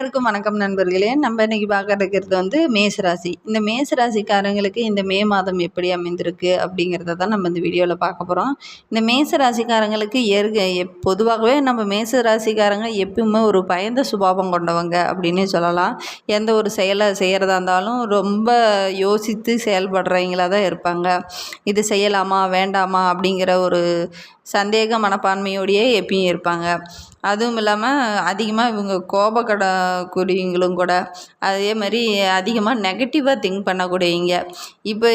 எல்லாருக்கும் வணக்கம் நண்பர்களே. நம்ம இன்னைக்கு பார்க்க இருக்கிறது வந்து மேசராசி. இந்த மேசராசிக்காரங்களுக்கு இந்த மே மாதம் எப்படி அமைந்திருக்கு அப்படிங்கிறத தான் நம்ம இந்த வீடியோவில் பார்க்க போகிறோம் இந்த மேசராசிக்காரங்களுக்கு ஏற்க பொதுவாகவே நம்ம மேசராசிக்காரங்க எப்பவுமே ஒரு பயந்த சுபாவம் கொண்டவங்க அப்படின்னே சொல்லலாம். எந்த ஒரு செயலை செய்கிறதா இருந்தாலும் ரொம்ப யோசித்து செயல்படுறவங்களாக தான் இருப்பாங்க. இது செய்யலாமா வேண்டாமா அப்படிங்கிற ஒரு சந்தேக மனப்பான்மையோடையே எப்பயும் இருப்பாங்க. அதுவும் இல்லாமல் அதிகமாக இவங்க கோபக்கட கூடியவங்களும் கூட அதே மாதிரி அதிகமாக நெகட்டிவாக திங்க் பண்ணக்கூடியவங்க. இப்போ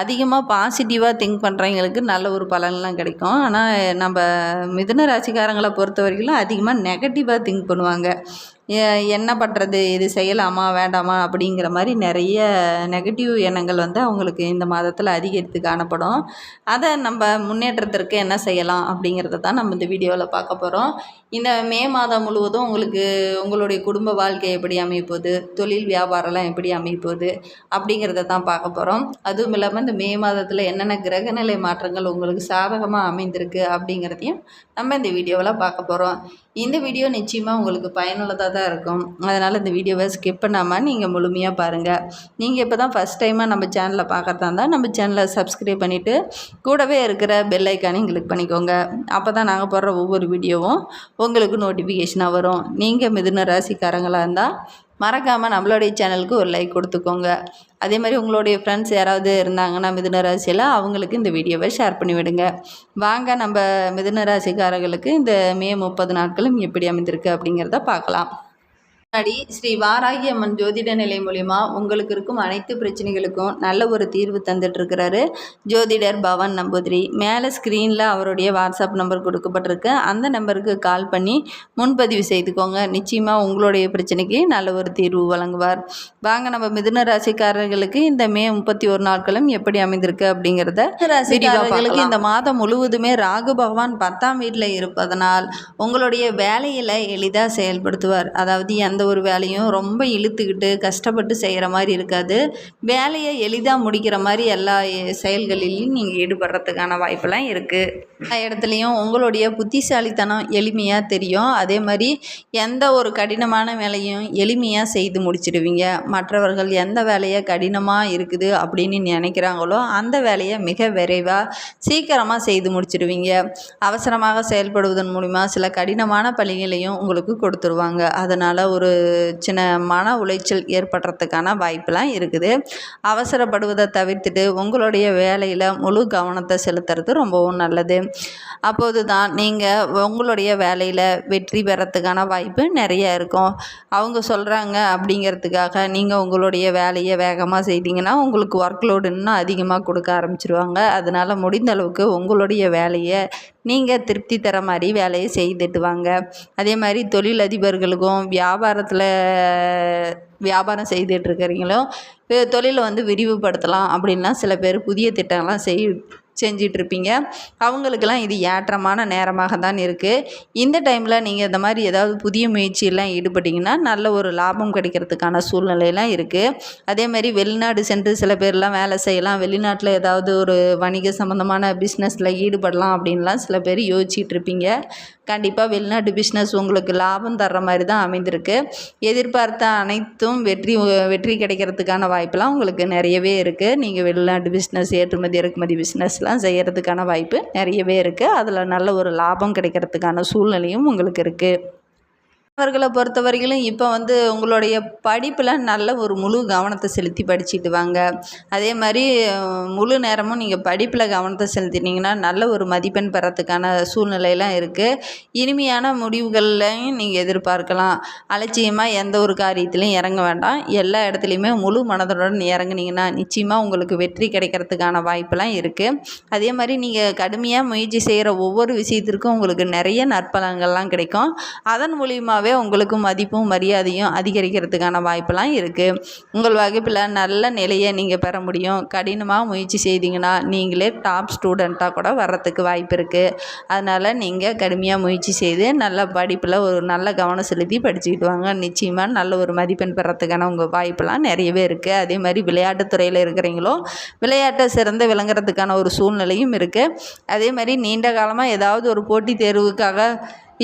அதிகமாக பாசிட்டிவாக திங்க் பண்ணுறவங்களுக்கு நல்ல ஒரு பலன்லாம் கிடைக்கும். ஆனால் நம்ம மிதுன ராசிக்காரங்களை பொறுத்த வரைக்கும் அதிகமாக நெகட்டிவாக திங்க் பண்ணுவாங்க. என்ன பண்ணுறது இது செய்யலாமா? வேண்டாமா? அப்படிங்கிற மாதிரி நிறைய நெகட்டிவ் எண்ணங்கள் வந்து அவங்களுக்கு இந்த மாதத்தில் அதிகரித்து காணப்படும். அதை நம்ம முன்னேற்றத்திற்கு என்ன செய்யலாம்? அப்படிங்கிறத தான் நம்ம இந்த வீடியோவில் பார்க்க போகிறோம் இந்த மே மாதம் முழுவதும் உங்களுக்கு உங்களுடைய குடும்ப வாழ்க்கை எப்படி அமைப்போகுது தொழில் வியாபாரம்லாம் எப்படி அமைப்போகுது அப்படிங்கிறத தான் பார்க்க போகிறோம் அதுவும் இல்லாமல் இந்த மே மாதத்தில் என்னென்ன கிரகநிலை மாற்றங்கள் உங்களுக்கு சாதகமாக அமைந்திருக்கு அப்படிங்கிறதையும் நம்ம இந்த வீடியோவில் பார்க்க போகிறோம் இந்த வீடியோ நிச்சயமாக உங்களுக்கு பயனுள்ளதாக தான் இருக்கும். அதனால் இந்த வீடியோவை ஸ்கிப் பண்ணாமல் நீங்கள் முழுமையாக பாருங்கள் நீங்கள் இப்போ தான் ஃபஸ்ட் டைமாக நம்ம சேனலில் பார்க்குறதா இருந்தால் நம்ம சேனலை சப்ஸ்கிரைப் பண்ணிவிட்டு கூடவே இருக்கிற பெல் ஐக்கானையும் கிளிக் பண்ணிக்கோங்க. அப்போ தான் நாங்கள் போடுற ஒவ்வொரு வீடியோவும் உங்களுக்கு நோட்டிஃபிகேஷனாக வரும். நீங்கள் மிதுன ராசிக்காரங்களாக இருந்தால் மறக்காமல் நம்மளுடைய சேனலுக்கு ஒரு லைக் கொடுத்துக்கோங்க. அதே மாதிரி உங்களுடைய ஃப்ரெண்ட்ஸ் யாராவது இருந்தாங்கன்னா மிதுன ராசியில் அவங்களுக்கு இந்த வீடியோவை ஷேர் பண்ணிவிடுங்க. வாங்க நம்ம மிதுன ராசிக்காரர்களுக்கு இந்த மே முப்பது நாட்களும் எப்படி அமைந்திருக்கு அப்படிங்கிறத பார்க்கலாம். முன்னாடி ஸ்ரீ வாராகி அம்மன் ஜோதிட நிலை மூலிமா உங்களுக்கு இருக்கும் அனைத்து பிரச்சனைகளுக்கும் நல்ல ஒரு தீர்வு தந்துட்டுருக்கிறாரு. ஜோதிடர் பவன் நம்பூதிரி. மேலே ஸ்க்ரீனில் அவருடைய வாட்ஸ்அப் நம்பர் கொடுக்கப்பட்டிருக்கு. அந்த நம்பருக்கு கால் பண்ணி முன்பதிவு செய்துக்கோங்க. நிச்சயமாக உங்களுடைய பிரச்சனைக்கு நல்ல ஒரு தீர்வு வழங்குவார். வாங்க நம்ம மிதுன ராசிக்காரர்களுக்கு இந்த மே முப்பத்தி ஒரு நாட்களும் எப்படி அமைந்திருக்கு அப்படிங்கிறத ராசிக்காரர்களுக்கு இந்த மாதம் முழுவதுமே ராகு பகவான் பத்தாம் வீட்டில் இருப்பதனால் உங்களுடைய வேலையில் எளிதாக செயல்படுத்துவார். அதாவது எந்த எந்த ஒரு வேலையும் ரொம்ப இழுத்துக்கிட்டு கஷ்டப்பட்டு செய்கிற மாதிரி இருக்காது. வேலையை எளிதாக முடிக்கிற மாதிரி எல்லா செயல்களிலையும் நீங்கள் ஈடுபடுறதுக்கான வாய்ப்பெல்லாம் இருக்குது எல்லா இடத்துலையும் உங்களுடைய புத்திசாலித்தனம் எளிமையாக தெரியும். அதே மாதிரி எந்த ஒரு கடினமான வேலையும் எளிமையாக செய்து முடிச்சிடுவீங்க. மற்றவர்கள் எந்த வேலையை கடினமாக இருக்குது அப்படின்னு நினைக்கிறாங்களோ அந்த வேலையை மிக விரைவாக சீக்கிரமாக செய்து முடிச்சிடுவீங்க. அவசரமாக செயல்படுவதன் மூலிமா சில கடினமான பணிகளையும் உங்களுக்கு கொடுத்துருவாங்க. அதனால் ஒரு ஒரு சின்ன மன உளைச்சல் ஏற்படுறதுக்கான வாய்ப்பெலாம் இருக்குது. அவசரப்படுவதை தவிர்த்துட்டு உங்களுடைய வேலையில் முழு கவனத்தை செலுத்துறது ரொம்பவும் நல்லது. அப்போது தான் நீங்கள் உங்களுடைய வேலையில் வெற்றி பெறத்துக்கான வாய்ப்பு நிறைய இருக்கும். அவங்க சொல்கிறாங்க அப்படிங்கிறதுக்காக நீங்கள் உங்களுடைய வேலையை வேகமாக செய்தீங்கன்னா உங்களுக்கு ஒர்க் லோடு இன்னும் அதிகமாக கொடுக்க ஆரம்பிச்சிருவாங்க. அதனால் முடிந்த அளவுக்கு உங்களுடைய வேலையை நீங்கள் திருப்தி தர மாதிரி வேலையை செய்துட்டு வாங்க. அதே மாதிரி தொழிலதிபர்களுக்கும் வியாபாரத்தில் வியாபாரம் செய்துட்ருக்கிறீங்களோ தொழிலை வந்து விரிவுபடுத்தலாம் அப்படின்லாம் சில பேர் புதிய திட்டங்கள்லாம் செய் செஞ்சிட்ருப்பீங்க. அவங்களுக்கெல்லாம் இது ஏற்றமான நேரமாக தான் இருக்குது இந்த டைமில் நீங்கள் இந்த மாதிரி ஏதாவது புதிய முயற்சியெல்லாம் ஈடுபட்டிங்கன்னா நல்ல ஒரு லாபம் கிடைக்கிறதுக்கான சூழ்நிலையெல்லாம் இருக்குது அதேமாதிரி வெளிநாடு சென்று சில பேர்லாம் வேலை செய்யலாம். வெளிநாட்டில் ஏதாவது ஒரு வணிக சம்மந்தமான பிஸ்னஸில் ஈடுபடலாம் அப்படின்லாம் சில பேர் யோசிச்சிட்ருப்பீங்க. கண்டிப்பாக வெளிநாட்டு பிஸ்னஸ் உங்களுக்கு லாபம் தர்ற மாதிரி தான் அமைந்திருக்கு. எதிர்பார்த்த அனைத்தும் வெற்றி வெற்றி கிடைக்கிறதுக்கான வாய்ப்பெலாம் உங்களுக்கு நிறையவே இருக்குது நீங்கள் வெளிநாட்டு பிஸ்னஸ் ஏற்றுமதி இறக்குமதி பிஸ்னஸ்லாம் செய்கிறதுக்கான வாய்ப்பு நிறையவே இருக்குது அதில் நல்ல ஒரு லாபம் கிடைக்கிறதுக்கான சூழ்நிலையும் உங்களுக்கு இருக்குது மாணவர்களை பொறுத்த வரையிலும் இப்போ வந்து உங்களுடைய படிப்பில் நல்ல ஒரு முழு கவனத்தை செலுத்தி படிச்சுட்டு வாங்க. அதே மாதிரி முழு நேரமும் நீங்கள் படிப்பில் கவனத்தை செலுத்தினீங்கன்னா நல்ல ஒரு மதிப்பெண் பெறத்துக்கான சூழ்நிலையெல்லாம் இருக்குது இனிமையான முடிவுகள்லையும் நீங்கள் எதிர்பார்க்கலாம். அலட்சியமாக எந்த ஒரு காரியத்திலையும் இறங்க வேண்டாம். எல்லா இடத்துலையுமே முழு மனதுடன் இறங்குனீங்கன்னா நிச்சயமாக உங்களுக்கு வெற்றி கிடைக்கிறதுக்கான வாய்ப்பெல்லாம் இருக்குது அதே மாதிரி நீங்கள் கடுமையாக முயற்சி செய்கிற ஒவ்வொரு விஷயத்திற்கும் உங்களுக்கு நிறைய நற்பலங்கள்லாம் கிடைக்கும். அதன் மூலியமாகவே மூலமாகவே உங்களுக்கு மதிப்பும் மரியாதையும் அதிகரிக்கிறதுக்கான வாய்ப்பெல்லாம் இருக்குது உங்கள் வகுப்பில் நல்ல நிலையை நீங்கள் பெற முடியும். கடினமாக முயற்சி செய்தீங்கன்னா நீங்களே டாப் ஸ்டூடெண்ட்டாக கூட வர்றதுக்கு வாய்ப்பு இருக்குது அதனால் நீங்கள் கடுமையாக முயற்சி செய்து நல்ல படிப்பில் ஒரு நல்ல கவனம் செலுத்தி படிச்சுக்கிட்டு வாங்க. நிச்சயமாக நல்ல ஒரு மதிப்பெண் பெறத்துக்கான உங்கள் வாய்ப்பெல்லாம் நிறையவே இருக்குது அதே மாதிரி விளையாட்டுத்துறையில் இருக்கிறீங்களோ விளையாட்டை சிறந்து விளங்குறதுக்கான ஒரு சூழ்நிலையும் இருக்குது அதே மாதிரி நீண்ட காலமாக ஏதாவது ஒரு போட்டித் தேர்வுக்காக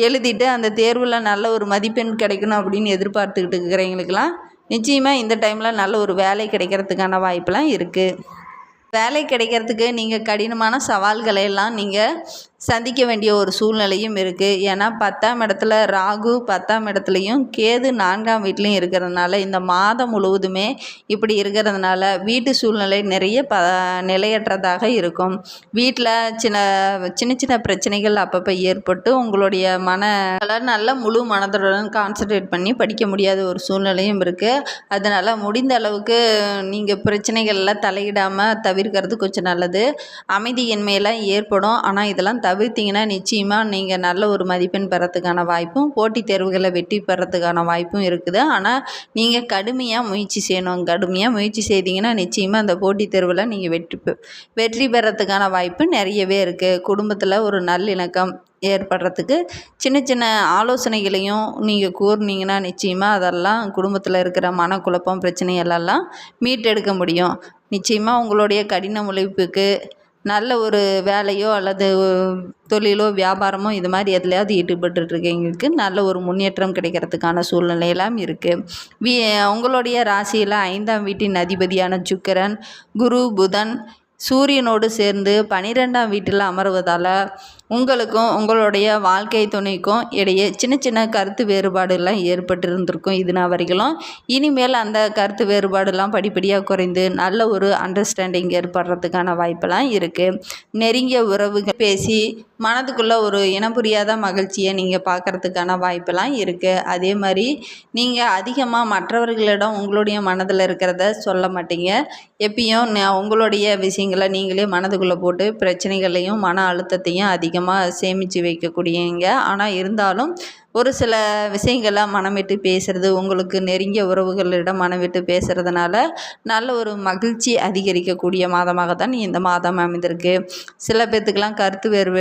எழுதிட்டு அந்த தேர்வில் நல்ல ஒரு மதிப்பெண் கிடைக்கணும் அப்படின்னு எதிர்பார்த்துக்கிட்டு இருக்கிறவங்களுக்கெல்லாம் நிச்சயமாக இந்த டைமில் நல்ல ஒரு வேலை கிடைக்கிறதுக்கான வாய்ப்பெலாம் இருக்குது வேலை கிடைக்கிறதுக்கு நீங்கள் கடினமான சவால்களை எல்லாம் நீங்கள் சந்திக்க வேண்டிய ஒரு சூழ்நிலையும் இருக்குது ஏன்னா பத்தாம் இடத்துல ராகு பத்தாம் இடத்துலையும் கேது நான்காம் வீட்லேயும் இருக்கிறதுனால இந்த மாதம் முழுவதுமே இப்படி இருக்கிறதுனால வீட்டு சூழ்நிலை நிறைய ப நிலையற்றதாக இருக்கும். வீட்டில் சின்ன சின்ன சின்ன பிரச்சனைகள் அப்பப்போ ஏற்பட்டு உங்களுடைய மன நல்ல முழு மனதுடன் கான்சன்ட்ரேட் பண்ணி படிக்க முடியாத ஒரு சூழ்நிலையும் இருக்குது அதனால் முடிந்த அளவுக்கு நீங்கள் பிரச்சனைகளில் தலையிடாமல் தவிர்க்கிறது கொஞ்சம் நல்லது. அமைதியின்மையெல்லாம் ஏற்படும். ஆனால் இதெல்லாம் த தவிர்த்திங்கன்னா நிச்சயமாக நீங்கள் நல்ல ஒரு மதிப்பெண் பெறத்துக்கான வாய்ப்பும் போட்டித் தேர்வுகளை வெற்றி பெறத்துக்கான வாய்ப்பும் இருக்குது. ஆனால் நீங்கள் கடுமையாக முயற்சி செய்யணும். கடுமையாக முயற்சி செய்தீங்கன்னா நிச்சயமாக அந்த போட்டித் தேர்வில் நீங்கள் வெற்றி பெ வெற்றி பெறத்துக்கான வாய்ப்பு நிறையவே இருக்குது குடும்பத்தில் ஒரு நல்லிணக்கம் ஏற்படுறதுக்கு சின்ன சின்ன ஆலோசனைகளையும் நீங்கள் கூறினீங்கன்னா நிச்சயமாக அதெல்லாம் குடும்பத்தில் இருக்கிற மனக்குழப்பம் பிரச்சனைகளெல்லாம் மீட்டெடுக்க முடியும். நிச்சயமாக உங்களுடைய கடின உழைப்புக்கு நல்ல ஒரு வேலையோ அல்லது தொழிலோ வியாபாரமோ இது மாதிரி எதுலையாவது ஈடுபட்டுருக்கவங்களுக்கு நல்ல ஒரு முன்னேற்றம் கிடைக்கிறதுக்கான சூழ்நிலையெல்லாம் இருக்குது வி உங்களுடைய ராசியில் ஐந்தாம் வீட்டின் அதிபதியான சுக்கிரன் குரு புதன் சூரியனோடு சேர்ந்து பனிரெண்டாம் வீட்டில் அமர்வதால் உங்களுக்கும் உங்களுடைய வாழ்க்கை துணைக்கும் இடையே சின்ன சின்ன கருத்து வேறுபாடுலாம் ஏற்பட்டு இருந்திருக்கும் இது நான் வரைக்கும் இனிமேல் அந்த கருத்து வேறுபாடுலாம் படிப்படியாக குறைந்து நல்ல ஒரு அண்டர்ஸ்டாண்டிங் ஏற்படுறதுக்கான வாய்ப்பெல்லாம் இருக்குது நெருங்கிய உறவுகள் பேசி மனதுக்குள்ளே ஒரு இனம் புரியாத மகிழ்ச்சியை நீங்கள் பார்க்குறதுக்கான வாய்ப்பெல்லாம் இருக்குது அதே மாதிரி நீங்கள் அதிகமாக மற்றவர்களிடம் உங்களுடைய மனதில் இருக்கிறத சொல்ல மாட்டீங்க. எப்பயும் உங்களுடைய விஷயங்களை நீங்களே மனதுக்குள்ளே போட்டு பிரச்சனைகளையும் மன அழுத்தத்தையும் அதிகமாக அதிகமாக சேமித்து வைக்கக்கூடியவங்க ஆனால் இருந்தாலும் ஒரு சில விஷயங்களை மனம் விட்டு பேசுகிறது உங்களுக்கு நெருங்கிய உறவுகளிடம் மனம் விட்டு பேசுகிறதுனால நல்ல ஒரு மகிழ்ச்சி அதிகரிக்கக்கூடிய மாதமாக தான் இந்த மாதம் அமைந்திருக்கு. சில பேர்த்துக்கெலாம் கருத்து வேறு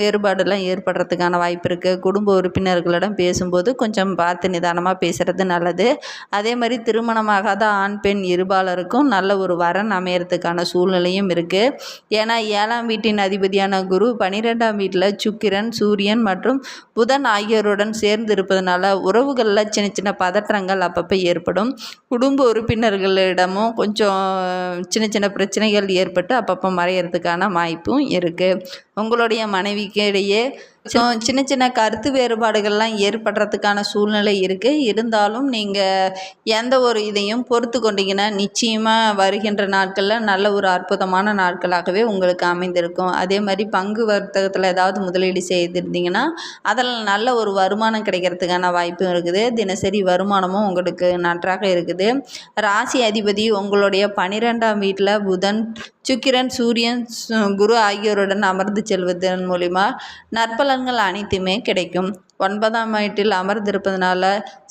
வேறுபாடுலாம் ஏற்படுறதுக்கான வாய்ப்பு இருக்குது குடும்ப உறுப்பினர்களிடம் பேசும்போது கொஞ்சம் பார்த்து நிதானமாக பேசுகிறது நல்லது. அதே மாதிரி திருமணமாகாத ஆண் பெண் இருபாலருக்கும் நல்ல ஒரு வரன் அமையறதுக்கான சூழ்நிலையும் இருக்குது ஏன்னா ஏழாம் வீட்டின் அதிபதியான குரு பனிரெண்டாம் வீட்டில் சுக்கிரன் சூரியன் மற்றும் புதன் ஆகியோருடன் சேர்ந்து இருப்பதனால உறவுகளில் சின்ன சின்ன பதற்றங்கள் அப்பப்போ ஏற்படும். குடும்ப உறுப்பினர்களிடமும் கொஞ்சம் சின்ன சின்ன பிரச்சனைகள் ஏற்பட்டு அப்பப்போ மறையிறதுக்கான வாய்ப்பும் இருக்குது உங்களுடைய மனைவிக்கு இடையே சின்ன சின்ன கருத்து வேறுபாடுகள்லாம் ஏற்படுறதுக்கான சூழ்நிலை இருக்குது இருந்தாலும் நீங்கள் எந்த ஒரு இதையும் பொறுத்து கொண்டீங்கன்னா நிச்சயமாக வருகின்ற நாட்களில் நல்ல ஒரு அற்புதமான நாட்களாகவே உங்களுக்கு அமைந்திருக்கும். அதே மாதிரி பங்கு வர்த்தகத்தில் ஏதாவது முதலீடு செய்திருந்தீங்கன்னா அதில் நல்ல ஒரு வருமானம் கிடைக்கிறதுக்கான வாய்ப்பும் இருக்குது. தினசரி வருமானமும் உங்களுக்கு நன்றாக இருக்குது. ராசி அதிபதி உங்களுடைய பன்னிரெண்டாம் வீட்டில் புதன் சுக்கிரன் சூரியன் குரு ஆகியோருடன் அமர்ந்து செல்வதன் மூலிமா நற்பலன்கள் அனைத்துமே கிடைக்கும். ஒன்பதாம் வீட்டில் அமர்ந்திருப்பதனால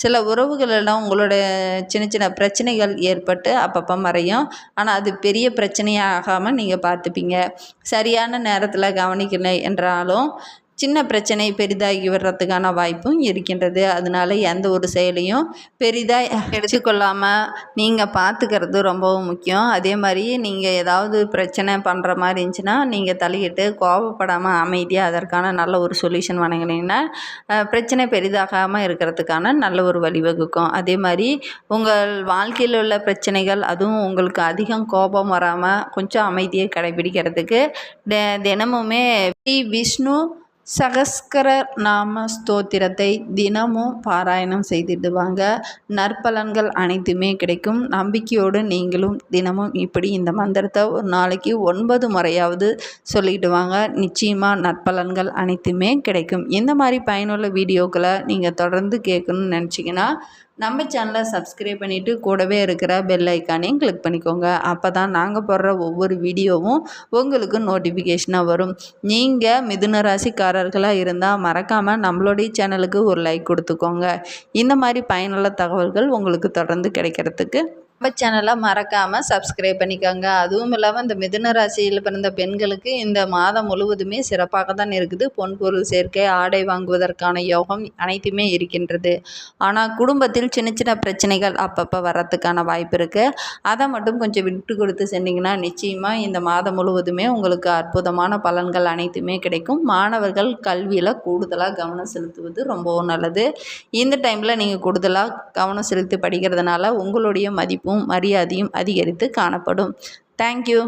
சில உறவுகளெல்லாம் உங்களுடைய சின்ன சின்ன பிரச்சனைகள் ஏற்பட்டு அப்பப்போ மறையும். ஆனால் அது பெரிய பிரச்சனையாக ஆகாமல் நீங்கள் பார்த்துப்பீங்க. சரியான நேரத்தில் கவனிக்கலை என்றாலும் சின்ன பிரச்சனை பெரிதாகி வர்றதுக்கான வாய்ப்பும் இருக்கின்றது. அதனால் எந்த ஒரு செயலையும் பெரிதாக எடுத்துக்கொள்ளாமல் நீங்கள் பார்த்துக்கிறது ரொம்பவும் முக்கியம். அதே மாதிரி நீங்கள் ஏதாவது பிரச்சனை பண்ணுற மாதிரி இருந்துச்சுன்னா நீங்கள் தலையிட்டு கோபப்படாமல் அமைதியாக அதற்கான நல்ல ஒரு சொல்யூஷன் வணங்கினீங்கன்னா பிரச்சனை பெரிதாகாமல் இருக்கிறதுக்கான நல்ல ஒரு வழிவகுக்கும். அதே மாதிரி உங்கள் வாழ்க்கையில் உள்ள பிரச்சனைகள் அதுவும் உங்களுக்கு அதிகம் கோபம் வராமல் கொஞ்சம் அமைதியை கடைபிடிக்கிறதுக்கு தினமுமே விஷ்ணு சகஸ்கர நாம ஸ்தோத்திரத்தை தினமும் பாராயணம் செய்திடுவாங்க நற்பலன்கள் அனைத்துமே கிடைக்கும். நம்பிக்கையோடு நீங்களும் தினமும் இப்படி இந்த மந்திரத்தை ஒரு நாளைக்கு ஒன்பது முறையாவது சொல்லிட்டு வாங்க. நிச்சயமாக நற்பலன்கள் அனைத்துமே கிடைக்கும். இந்த மாதிரி பயனுள்ள வீடியோக்களை நீங்கள் தொடர்ந்து கேட்கணும்னு நினச்சிங்கன்னா நம்ம சேனலை சப்ஸ்கிரைப் பண்ணிவிட்டு கூடவே இருக்கிற பெல் ஐக்கானையும் கிளிக் பண்ணிக்கோங்க. அப்போ தான் நாங்கள் போடுற ஒவ்வொரு வீடியோவும் உங்களுக்கு நோட்டிஃபிகேஷனாக வரும். நீங்கள் மிதுன ராசிக்காரர்களாக இருந்தால் மறக்காமல் நம்மளுடைய சேனலுக்கு ஒரு லைக் கொடுத்துக்கோங்க. இந்த மாதிரி பயனுள்ள தகவல்கள் உங்களுக்கு தொடர்ந்து கிடைக்கிறதுக்கு நம்ம சேனலை மறக்காமல் சப்ஸ்கிரைப் பண்ணிக்கோங்க. அதுவும் இல்லாமல் இந்த மிதுன ராசியில் பிறந்த பெண்களுக்கு இந்த மாதம் முழுவதுமே சிறப்பாக தான் இருக்குது. பொன் பொருள் சேர்க்கை ஆடை வாங்குவதற்கான யோகம் அனைத்துமே இருக்கின்றது. ஆனால் குடும்பத்தில் சின்ன சின்ன பிரச்சனைகள் அப்பப்போ வர்றதுக்கான வாய்ப்பு இருக்குது அதை மட்டும் கொஞ்சம் விட்டு கொடுத்து சென்னிங்கன்னா நிச்சயமாக இந்த மாதம் முழுவதுமே உங்களுக்கு அற்புதமான பலன்கள் அனைத்துமே கிடைக்கும். மாணவர்கள் கல்வியில் கூடுதலாக கவனம் செலுத்துவது ரொம்பவும் நல்லது. இந்த டைமில் நீங்கள் கூடுதலாக கவனம் செலுத்தி படிக்கிறதுனால உங்களுடைய மதிப்பு மதிப்பும் மரியாதையும் அதிகரித்து காணப்படும். தேங்க்யூ